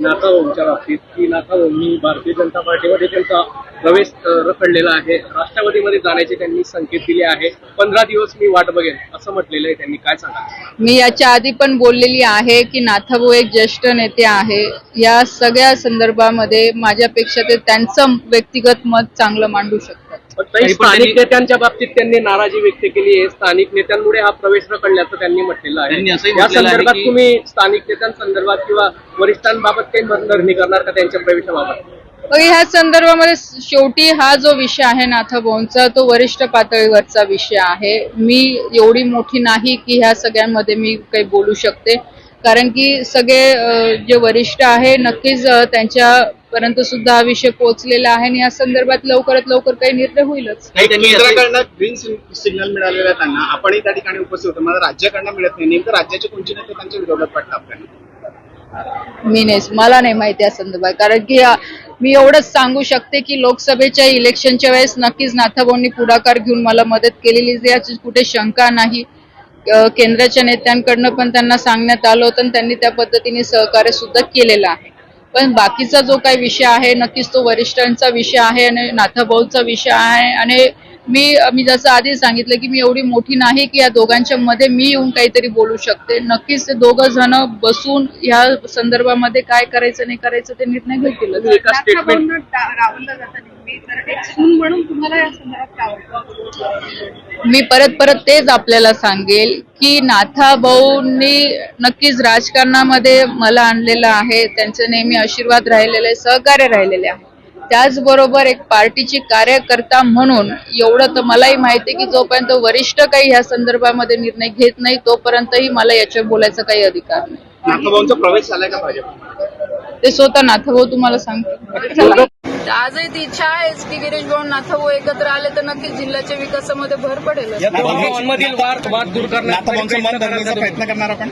नाथा ओमच्या बाबतीत की नाथा ओमनी भारतीय जनता पार्टीमध्ये त्यांचा प्रवेश रखडलेला आहे. राष्ट्रवादीमध्ये जाण्याचे त्यांनी संकेत दिले आहे. पंधरा दिवस मी वाट बघेन असं म्हटलेलं आहे त्यांनी. काय सांगा? मी याच्या आधी पण बोललेली आहे की नाथाभाऊ एक ज्येष्ठ नेते आहे. या सगळ्या संदर्भामध्ये माझ्यापेक्षा ते त्यांचं व्यक्तिगत मत चांगलं मांडू शकतात. काही स्थानिक नेत्यांच्या बाबतीत त्यांनी नाराजी व्यक्त केली आहे. स्थानिक नेत्यांमुळे हा प्रवेश रखडल्याचं त्यांनी म्हटलेलं आहे. या संदर्भात तुम्ही स्थानिक नेत्यांसंदर्भात किंवा वरिष्ठांबाबत काही मनधरणी करणार का त्यांच्या प्रवेशाबाबत? ह्या संदर्भामध्ये शेवटी हा जो विषय आहे नाथाभाऊंचा तो वरिष्ठ पातळीवरचा विषय आहे. मी एवढी मोठी नाही की ह्या सगळ्यांमध्ये मी काही बोलू शकते. कारण की सगळे जे वरिष्ठ आहे नक्कीच अ, त्यांच्यापर्यंत सुद्धा हा विषय पोहोचलेला आहे आणि या संदर्भात लवकरात लवकर काही निर्णय होईलच. केंद्राकडनं ग्रीन सिग्नल मिळालेला आहे त्यांना. आपणही त्या ठिकाणी उपस्थित होतो. मला राज्याकडनं मिळत नाही. नेमकं राज्याचे कोणते नेते त्यांच्या विरोधात आपल्याला? मी नाही मला नाही माहिती या संदर्भात. कारण की मी एवढंच सांगू शकते की लोकसभेच्या इलेक्शनच्या वेळेस नक्कीच नाथाभाऊंनी पुढाकार घेऊन मला मदत केलेली याची कुठे शंका नाही. केंद्राच्या नेत्यांकडनं पण त्यांना सांगण्यात आलं होतं आणि त्यांनी त्या पद्धतीने सहकार्य सुद्धा केलेलं आहे. पण बाकीचा जो काही विषय आहे नक्कीच तो वरिष्ठांचा विषय आहे आणि नाथाभाऊचा विषय आहे. आणि मी मी जसं आधी सांगितलं की मी एवढी मोठी नाही की या दोघांच्या मध्ये मी येऊन काहीतरी बोलू शकते. नक्कीच ते दोघं जण बसून ह्या संदर्भामध्ये काय करायचं नाही करायचं ते निर्णय घेतील. म्हणून तुम्हाला या संदर्भात मी परत परत तेच आपल्याला सांगेल की नाथा भाऊंनी नक्कीच राजकारणामध्ये मला आणलेलं आहे. त्यांचे नेहमी आशीर्वाद राहिलेले सहकार्य राहिलेले आहे. त्याचबरोबर एक पार्टीची कार्यकर्ता म्हणून एवढं तर मलाही माहिती आहे की जोपर्यंत वरिष्ठ काही ह्या संदर्भामध्ये निर्णय घेत नाही तोपर्यंतही मला याच्यावर बोलायचा काही अधिकार नाही. नाथाभाऊंचा प्रवेश झालाय का भाजप ते स्वतः नाथभाऊ तुम्हाला सांगतो आजही ती इच्छा आहेच की गिरीश भाऊ नाथभाऊ एकत्र आले तर नक्कीच जिल्ह्याच्या विकासामध्ये भर पडेल मधील वाद वाद दूर नाथाभाऊंचं मन धरण्याचा करण्याचा प्रयत्न करणार आपण?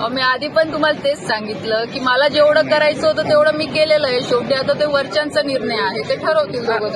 अहो, मी आधी पण तुम्हाला तेच सांगितलं की मला जेवढं करायचं होतं तेवढं मी केलेलं आहे. शेवटी आता ते वरच्यांचा निर्णय आहे. ते ठरवतील दोघं